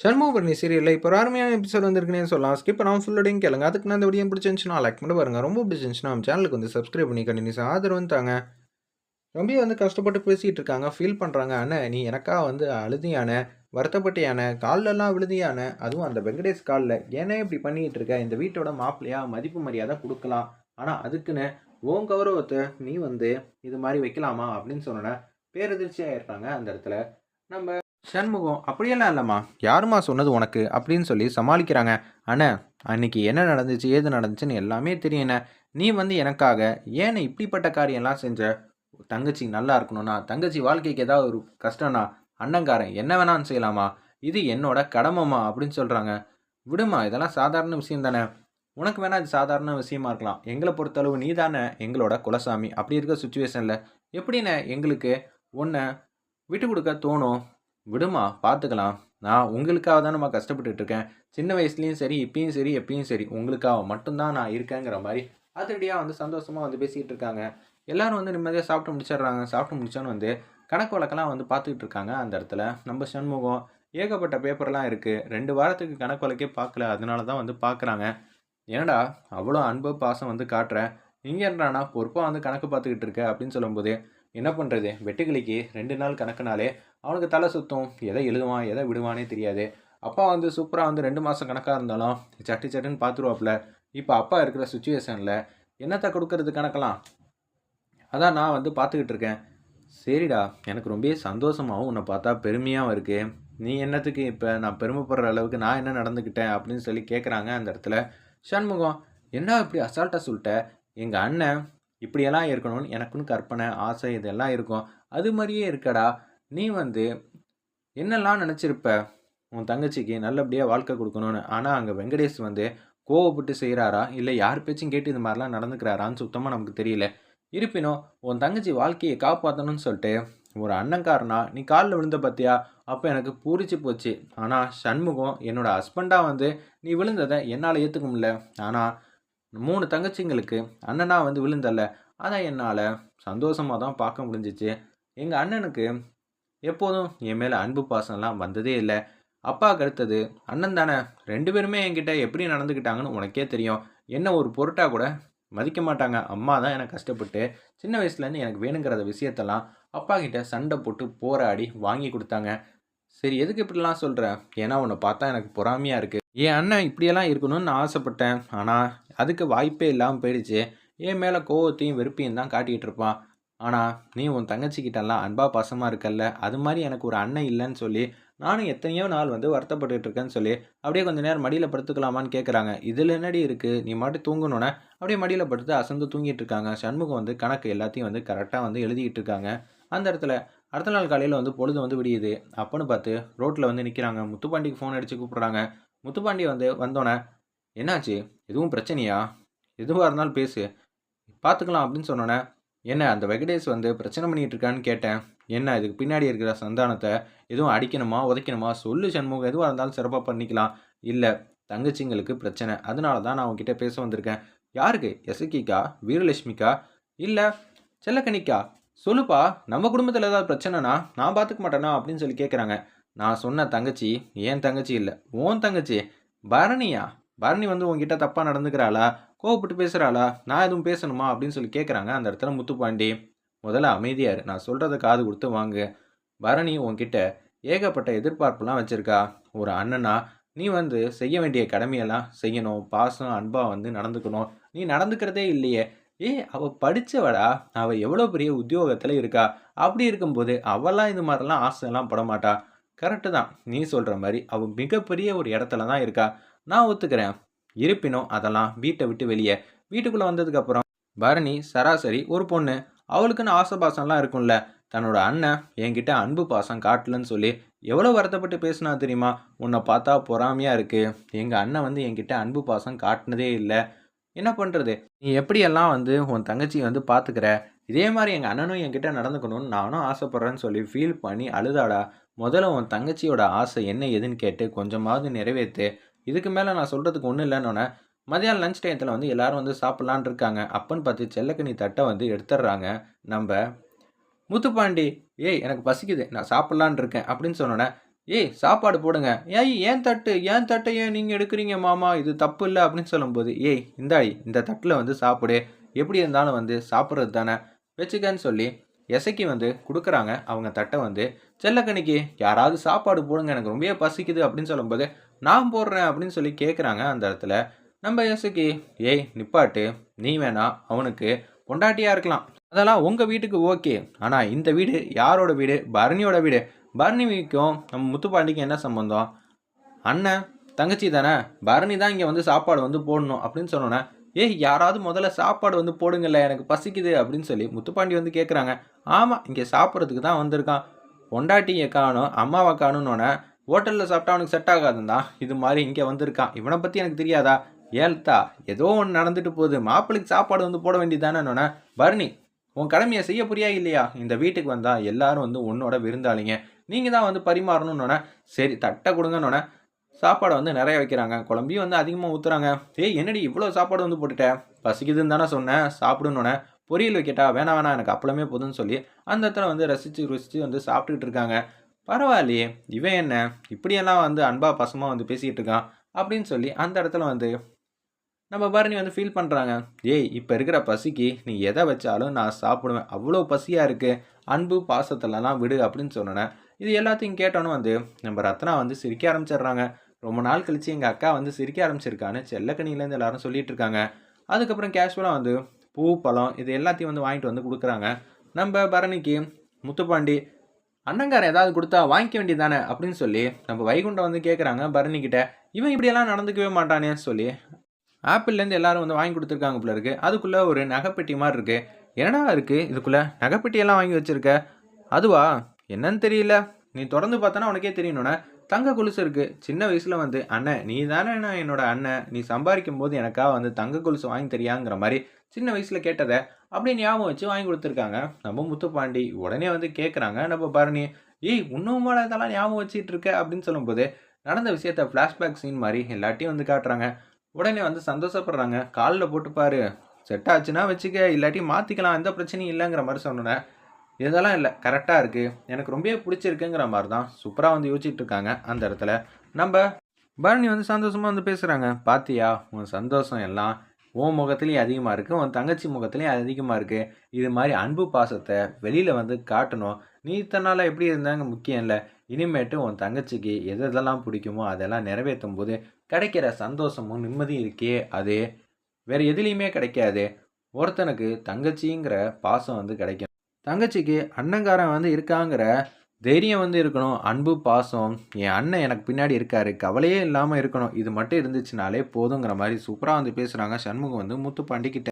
சண்முகபரணி சீரியலில் இப்போ ஒரு அருமையான எபிசோட் வந்திருக்குன்னே சொல்லலாம். ஸ்கிப் பண்ணாமல் ஃபுல்லோடையும் கேளுங்க. அதுக்கு நான் இந்த வீடியோ பிடிச்சிருந்துச்சுன்னா லைக் பண்ணி பாருங்கள் ரொம்ப பிடிச்சிருந்துச்சுன்னா நம்ம சேனலுக்கு வந்து சப்ஸ்கிரைப் பண்ணி கண்டினியூஸ் ஆதரவு தாங்க. ரொம்ப வந்து கஷ்டப்பட்டு பேசிகிட்டு இருக்காங்க. ஃபீல் பண்ணுறாங்க அண்ணே நீ எனக்கா வந்து அழுதியானே வருத்தப்பட்டியான கால்லெல்லாம் விழுதியான அதுவும் அந்த வெங்கடேஷ் காலில் ஏன்னா இப்படி பண்ணிக்கிட்டு இருக்க? இந்த வீட்டோட மாப்பிள்ளையாக மதிப்பு மரியாதை கொடுக்கலாம். ஆனால் அதுக்குன்னு ஓன் கௌரவத்தை நீ வந்து இது மாதிரி வைக்கலாமா அப்படின்னு சொன்னோன்னே பேரதிர்ச்சியாக இருக்காங்க அந்த இடத்துல. நம்ம சண்முகம் அப்படியெல்லாம் இல்லைம்மா. யாரும்மா சொன்னது உனக்கு? அப்படின்னு சொல்லி சமாளிக்கிறாங்க. அண்ணா அன்னைக்கு என்ன நடந்துச்சு ஏது நடந்துச்சுன்னு எல்லாமே தெரியுண்ணே நீ வந்து எனக்காக ஏன்னு இப்படிப்பட்ட காரியம்லாம் செஞ்ச? தங்கச்சி நல்லா இருக்கணும்னா தங்கச்சி வாழ்க்கைக்கு ஏதாவது ஒரு கஷ்டம்னா அண்ணங்காரன் என்ன வேணாலும் செய்யலாமா? இது என்னோட கடமைமா அப்படின்னு சொல்கிறாங்க விடுமா இதெல்லாம் சாதாரண விஷயம் தானே. உனக்கு வேணால் இது சாதாரண விஷயமா இருக்கலாம். எங்களை பொறுத்தளவு நீ தானே எங்களோட குலசாமி. அப்படி இருக்க சுச்சுவேஷனில் எப்படிண்ணே எங்களுக்கு உன்னை விட்டு கொடுக்க தோணும்? விடுமா பார்த்துக்கலாம். நான் உங்களுக்காக தான் நம்ம கஷ்டப்பட்டுட்டு இருக்கேன். சின்ன வயசுலேயும் சரி இப்பயும் சரி எப்பயும் சரி உங்களுக்காக மட்டும்தான் நான் இருக்கேங்கிற மாதிரி அதிரடியாக வந்து சந்தோஷமாக வந்து பேசிக்கிட்டு இருக்காங்க. எல்லோரும் வந்து நிம்மதியாக சாப்பிட்டு முடிச்சிடுறாங்க. சாப்பிட்டு முடிச்சோன்னு வந்து கணக்கு வழக்கெல்லாம் வந்து பார்த்துக்கிட்டு இருக்காங்க அந்த இடத்துல. நம்ம சண்முகம் ஏகப்பட்ட பேப்பர்லாம் இருக்குது ரெண்டு வாரத்துக்கு கணக்கு வழக்கே பார்க்கல. அதனால தான் வந்து பார்க்குறாங்க. ஏன்டா அவ்வளோ அன்பு பாசம் வந்து காட்டுறேன் இங்கே என்னடானா பொறுப்பாக வந்து கணக்கு பார்த்துக்கிட்டு இருக்க? அப்படின்னு சொல்லும்போது என்ன பண்ணுறது வெட்டுக்கிளிக்கு ரெண்டு நாள் கணக்குனாலே அவனுக்கு தலை சுத்தம். எதை எழுதுவான் எதை விடுவானே தெரியாது. அப்பா வந்து சூப்பராக வந்து ரெண்டு மாதம் கணக்காக இருந்தாலும் சட்டு சட்டுன்னு பார்த்துருவாப்புல இப்போ அப்பா இருக்கிற சுச்சுவேஷனில் என்னத்தை கொடுக்கறது கணக்கெல்லாம்? அதான் நான் வந்து பார்த்துக்கிட்டு இருக்கேன். சரிடா எனக்கு ரொம்ப சந்தோஷமாகவும் உன்னை பார்த்தா பெருமையாகவும் இருக்குது நீ என்னத்துக்கு இப்போ நான் பெருமைப்படுற அளவுக்கு நான் என்ன நடந்துக்கிட்டேன் அப்படின்னு சொல்லி கேட்குறாங்க அந்த இடத்துல சண்முகம். என்ன இப்படி அசால்ட்டாக சொல்லிட்ட? எங்கள் அண்ணன் இப்படியெல்லாம் இருக்கணும்னு எனக்குன்னு கற்பனை ஆசை இதெல்லாம் இருக்கும். அது மாதிரியே இருக்கடா. நீ வந்து என்னெல்லாம் நினச்சிருப்ப? உன் தங்கச்சிக்கு நல்லபடியாக வாழ்க்கை கொடுக்கணும்னு. ஆனால் அங்கே வெங்கடேஷ் வந்து கோவப்பட்டு செய்கிறாரா இல்லை யார் பேச்சும் கேட்டு இது மாதிரிலாம் நடந்துக்கிறாரான்னு சுத்தமாக நமக்கு தெரியல. இருப்பினும் உன் தங்கச்சி வாழ்க்கையை காப்பாற்றணும்னு சொல்லிட்டு ஒரு அண்ணன்காரனா நீ காலில் விழுந்த பார்த்தியா அப்போ எனக்கு பூரிச்சு போச்சு. ஆனால் சண்முகம் என்னோட ஹஸ்பண்டாக வந்து நீ விழுந்ததை என்னால் ஏற்றுக்க முடியல. ஆனால் மூணு தங்கச்சிங்களுக்கு அண்ணனாக வந்து விழுந்தல்ல. அதை என்னால் சந்தோஷமாக தான் பார்க்க முடிஞ்சிச்சு. எங்கள் அண்ணனுக்கு எப்போதும் என் மேலே அன்பு பாசம்லாம் வந்ததே இல்லை. அப்பாவுக்கு அடுத்தது அண்ணன் தானே ரெண்டு பேருமே என்கிட்ட எப்படி நடந்துக்கிட்டாங்கன்னு உனக்கே தெரியும். என்ன ஒரு பொருட்டாக கூட மதிக்க மாட்டாங்க. அம்மா தான் எனக்கு கஷ்டப்பட்டு சின்ன வயசுலேருந்து எனக்கு வேணுங்கிறத விஷயத்தெல்லாம் அப்பா கிட்ட சண்டை போட்டு போராடி வாங்கி கொடுத்தாங்க. சரி எதுக்கு இப்படிலாம் சொல்கிறேன் ஏன்னா உன்னை பார்த்தா எனக்கு பொறாமையாக இருக்குது என் அண்ணன் இப்படியெல்லாம் இருக்கணும்னு நான் ஆசைப்பட்டேன். ஆனால் அதுக்கு வாய்ப்பே இல்லாமல் போயிடுச்சு. என் மேலே கோவத்தையும் வெறுப்பையும் தான் காட்டிகிட்டு இருப்பான். ஆனால் நீ உன் தங்கச்சிக்கிட்டெல்லாம் அன்பாக பாசமாக இருக்கல்ல? அது மாதிரி எனக்கு ஒரு அண்ணன் இல்லைன்னு சொல்லி நானும் எத்தனையோ நாள் வந்து வருத்தப்பட்டுட்டு இருக்கேன்னு சொல்லி அப்படியே கொஞ்ச நேரம் மடியில் படுத்துக்கலாமான்னு கேட்குறாங்க இதில் என்னடி இருக்குது நீ மட்டும் தூங்கணுன்னே அப்படியே மடியில் படுத்து அசந்து தூங்கிட்டு இருக்காங்க. சண்முகம் வந்து கணக்கு எல்லாத்தையும் வந்து கரெக்டாக வந்து எழுதிக்கிட்டு இருக்காங்க. அந்த இடத்துல அடுத்த நாள் காலையில் வந்து பொழுது வந்து விடியுது. அப்போன்னு பார்த்து ரோட்டில் வந்து நிற்கிறாங்க முத்துப்பாண்டிக்கு ஃபோன் அடித்து கூப்பிட்றாங்க. முத்துப்பாண்டி வந்து வந்தோடனே என்னாச்சு? எதுவும் பிரச்சனையா? எதுவாக இருந்தாலும் பேசு. பார்த்துக்கலாம் அப்படின்னு சொன்னோன்னே என்ன அந்த வெங்கடேஷ் வந்து பிரச்சனை பண்ணிகிட்டு இருக்கான்னு கேட்டேன். என்ன இதுக்கு பின்னாடி இருக்கிற சந்தானத்தை எதுவும் அடிக்கணுமா உதைக்கணுமா சொல்லு சண்முகம் எதுவாக இருந்தாலும் சிறப்பாக பண்ணிக்கலாம். இல்லை தங்கச்சிங்களுக்கு பிரச்சனை. அதனால தான் நான் உங்ககிட்ட பேச வந்திருக்கேன். யாருக்கு? எசக்கிக்கா வீரலட்சுமிக்கா? இல்லை செல்லக்கணிக்கா சொல்லுப்பா நம்ம குடும்பத்தில் ஏதாவது பிரச்சனைனா நான் பார்த்துக்க மாட்டேனா அப்படின்னு சொல்லி கேட்குறாங்க நான் சொன்ன தங்கச்சி ஏன் தங்கச்சி இல்லை? ஓன் தங்கச்சி. பரணியா? பரணி வந்து உங்ககிட்ட தப்பாக நடந்துக்கிறாளா? கோவப்பட்டு பேசுகிறாளா நான் எதுவும் பேசணுமா? அப்படின்னு சொல்லி கேட்குறாங்க அந்த இடத்துல முத்துப்பாண்டி. முதல்ல அமைதியார். நான் சொல்கிறத காது கொடுத்து வாங்கு. பரணி உன்கிட்ட ஏகப்பட்ட எதிர்பார்ப்புலாம் வச்சுருக்கா. ஒரு அண்ணனா நீ வந்து செய்ய வேண்டிய கடமையெல்லாம் செய்யணும். பாசம் அன்பாக வந்து நடந்துக்கணும். நீ நடந்துக்கிறதே இல்லையே. ஏ அவள் படித்தவடா அவள் எவ்வளோ பெரிய உத்தியோகத்தில் இருக்கா? அப்படி இருக்கும்போது அவெல்லாம் இது மாதிரிலாம் ஆசைலாம் படமாட்டா கரெக்டு தான். நீ சொல்கிற மாதிரி அவள் மிகப்பெரிய ஒரு இடத்துல தான் இருக்கா. நான் ஒத்துக்கிறேன். இருப்பினும் அதெல்லாம் வீட்டை விட்டு வெளியே. வீட்டுக்குள்ளே வந்ததுக்கப்புறம் பரணி சராசரி ஒரு பொண்ணு. அவளுக்குன்னு ஆசபாசம்லாம் இருக்கும்ல. தன்னோட அண்ணன் என்கிட்ட அன்பு பாசம் காட்டலன்னு சொல்லி எவ்வளோ வருத்தப்பட்டு பேசினா தெரியுமா? உன்னை பார்த்தா பொறாமையாக இருக்குது எங்கள் அண்ணன் வந்து என்கிட்ட அன்பு பாசம் காட்டினதே இல்லை. என்ன பண்ணுறது நீ எப்படியெல்லாம் வந்து உன் தங்கச்சி வந்து பார்த்துக்கிற இதே மாதிரி எங்கள் அண்ணனும் என்கிட்ட நடந்துக்கணும்னு நானும் ஆசைப்பட்றேன்னு சொல்லி ஃபீல் பண்ணி அழுதாடா. முதல்ல உன் தங்கச்சியோட ஆசை என்ன எதுன்னு கேட்டு கொஞ்சமாவது நிறைவேற்று இதுக்கு மேலே நான் சொல்கிறதுக்கு ஒன்றும் இல்லைன்னொன்னே மதியானம் லஞ்ச் டயத்தில் வந்து எல்லாரும் வந்து சாப்பிட்லான் இருக்காங்க. அப்பன்னு பார்த்து செல்லக்கனி தட்டை வந்து எடுத்துடுறாங்க. நம்ம முத்துப்பாண்டி ஏய் எனக்கு பசிக்குது. நான் சாப்பிட்லான் இருக்கேன். அப்படின்னு சொன்னோன்னே ஏய் சாப்பாடு போடுங்க. ஏய் ஏன் தட்டு? ஏன் தட்டை ஏன் நீங்கள் எடுக்கிறீங்க மாமா? இது தப்பு இல்லை. அப்படின்னு சொல்லும்போது ஏய் இந்தாடி இந்த தட்டில் வந்து சாப்பிடு. எப்படி இருந்தாலும் வந்து சாப்பிட்றது தானே? வச்சுக்கன்னு சொல்லி எசைக்கு வந்து கொடுக்குறாங்க. அவங்க தட்டை வந்து செல்லக்கணிக்கு யாராவது சாப்பாடு போடுங்க. எனக்கு ரொம்பவே பசிக்குது. அப்படின்னு சொல்லும்போது நான் போடுறேன் அப்படின்னு சொல்லி கேட்குறாங்க அந்த இடத்துல. நம்ம எசைக்கு ஏய் நிப்பாட்டு. நீ வேணா அவனுக்கு பொண்டாட்டியாக இருக்கலாம். அதெல்லாம் உங்கள் வீட்டுக்கு ஓகே. ஆனால் இந்த வீடு யாரோட வீடு? பரணியோட வீடு. பரணிக்கும் நம்ம முத்துப்பாண்டிக்கும் என்ன சம்பந்தம்? அண்ணன் தங்கச்சி தானே. பரணி தான் இங்கே வந்து சாப்பாடு வந்து போடணும். அப்படின்னு சொன்னோன்னே ஏய் யாராவது முதல்ல சாப்பாடு வந்து போடுங்கல்ல எனக்கு பசிக்குது. அப்படின்னு சொல்லி முத்துப்பாண்டி வந்து கேட்குறாங்க ஆமாம் இங்கே சாப்பிட்றதுக்கு தான் வந்திருக்கான். பொண்டாட்டியை காணும் அம்மாவை காணுன்னொன்னே ஹோட்டலில் சாப்பிட்டா அவனுக்கு செட் ஆகாதுன்னு தான் இது மாதிரி இங்கே வந்திருக்கான். இவனை பற்றி எனக்கு தெரியாதா? ஏழ்த்தா ஏதோ ஒன்று நடந்துட்டு போகுது. மாப்பிள்ளைக்கு சாப்பாடு வந்து போட வேண்டியதானே பரணி உன் கடமையை செய்ய புரியா இல்லையா? இந்த வீட்டுக்கு வந்தால் எல்லாரும் வந்து உன்னோட விருந்தாளிங்க. நீங்கள் தான் வந்து பரிமாறணுன்னொன்னே சரி தட்டை கொடுங்கன்னொன்னே சாப்பாடை வந்து நிறைய வைக்கிறாங்க. குழம்பையும் வந்து அதிகமாக ஊற்றுறாங்க ஏய் என்னடி இவ்வளோ சாப்பாடு வந்து போட்டுட்டேன் பசிக்குதுன்னு தானே சொன்னேன் சாப்பிடுன்னொன்னே பொரியல் வைக்கட்டா? வேணாம் வேணாம். எனக்கு அப்பளமே போதுன்னு சொல்லி அந்த இடத்துல வந்து ரசித்து ருசித்து வந்து சாப்பிட்டுக்கிட்டு இருக்காங்க. பரவாயில்லையே இவன் என்ன? இப்படியெல்லாம் வந்து அன்பா பசமாக வந்து பேசிகிட்டு இருக்கான் அப்படின்னு சொல்லி அந்த இடத்துல வந்து நம்ம பரணி வந்து ஃபீல் பண்ணுறாங்க ஏய் இப்போ இருக்கிற பசிக்கு நீ எதை வச்சாலும் நான் சாப்பிடுவேன். அவ்வளோ பசியாக இருக்குது அன்பு பாசத்துலலாம் விடு அப்படின்னு சொன்னேன் இது எல்லாத்தையும் கேட்டோன்னு வந்து நம்ம ரத்னா வந்து சிரிக்க ஆரம்பிச்சிடுறாங்க. ரொம்ப நாள் கழித்து எங்கள் அக்கா வந்து சிரிக்க ஆரம்பிச்சிருக்கான்னு செல்லக்கணிலேருந்து எல்லாரும் சொல்லிட்டு இருக்காங்க. அதுக்கப்புறம் கேஷுவலாக வந்து பூ பழம் இது எல்லாத்தையும் வந்து வாங்கிட்டு வந்து கொடுக்குறாங்க. நம்ம பரணிக்கு முத்துப்பாண்டி அண்ணங்காரன் ஏதாவது கொடுத்தா வாங்கிக்க வேண்டியதானே அப்படின்னு சொல்லி நம்ம வைகுண்டம் வந்து கேட்குறாங்க பரணிக்கிட்ட இவன் இப்படியெல்லாம் நடந்துக்கவே மாட்டானே சொல்லி ஆப்பிள்லேருந்து எல்லாரும் வந்து வாங்கி கொடுத்துருக்காங்க போல இருக்குது அதுக்குள்ளே ஒரு நகைப்பெட்டி மாதிரி இருக்குது என்னடா இருக்குது இதுக்குள்ளே? நகைப்பெட்டியெல்லாம் வாங்கி வச்சுருக்க? அதுவா? என்னன்னு தெரியல. நீ திறந்து பார்த்தனா உனக்கே தெரியணுண்ணே தங்க கொலுசு இருக்குது சின்ன வயசில் வந்து அண்ணன் நீ தானே நான் என்னோட அண்ணன் நீ சம்பாதிக்கும் போது எனக்காக வந்து தங்க கொலுசு வாங்கி தெரியாங்கிற மாதிரி சின்ன வயசில் கேட்டதை அப்படி ஞாபகம் வச்சு வாங்கி கொடுத்துருக்காங்க. நம்ம முத்துப்பாண்டி உடனே வந்து கேட்குறாங்க நம்ம பரணி ஏய் இன்னும் இதெல்லாம் ஞாபகம் வச்சுட்டு இருக்க? அப்படின்னு சொல்லும்போது நடந்த விஷயத்த ஃப்ளாஷ்பேக் சீன் மாதிரி எல்லாட்டையும் வந்து காட்டுறாங்க. உடனே வந்து சந்தோஷப்படுறாங்க. காலில் போட்டு பாரு. செட் ஆச்சுன்னா வச்சுக்க. இல்லாட்டி மாற்றிக்கலாம் எந்த பிரச்சனையும் இல்லைங்கிற மாதிரி சொன்னேன் இதெல்லாம் இல்லை. கரெக்டாக இருக்குது எனக்கு ரொம்பவே பிடிச்சிருக்குங்கிற மாதிரி தான் சூப்பராக வந்து யோசிச்சுட்டு இருக்காங்க அந்த இடத்துல. நம்ம பரணி வந்து சந்தோஷமாக வந்து பேசுகிறாங்க பாத்தியா உன் சந்தோஷம் எல்லாம் உன் முகத்துலேயும் அதிகமாக இருக்குது உன் தங்கச்சி முகத்துலேயும் அதிகமாக இருக்குது இது மாதிரி அன்பு பாசத்தை வெளியில் வந்து காட்டணும். நீ இத்தனை நாளாக எப்படி இருந்தாங்க? முக்கியம் இல்லை. இனிமேட்டு உன் தங்கச்சிக்கு எது எதெல்லாம் பிடிக்குமோ அதெல்லாம் நிறைவேற்றும் போது கிடைக்கிற சந்தோஷமும் நிம்மதியும் இருக்கே அது. வேறு எதுலேயுமே கிடைக்காது. ஒருத்தனுக்கு தங்கச்சிங்கிற பாசம் வந்து கிடைக்கும் தங்கச்சிக்கு அண்ணங்காரன் வந்து இருக்காங்கிற தைரியம் வந்து இருக்கணும். அன்பு பாசம். என் அண்ணன் எனக்கு பின்னாடி இருக்காரு. கவலையே இல்லாமல் இருக்கணும். இது மட்டும் இருந்துச்சுனாலே போதுங்கிற மாதிரி சூப்பராக வந்து பேசுகிறாங்க சண்முகம் வந்து முத்து பாண்டிக்கிட்ட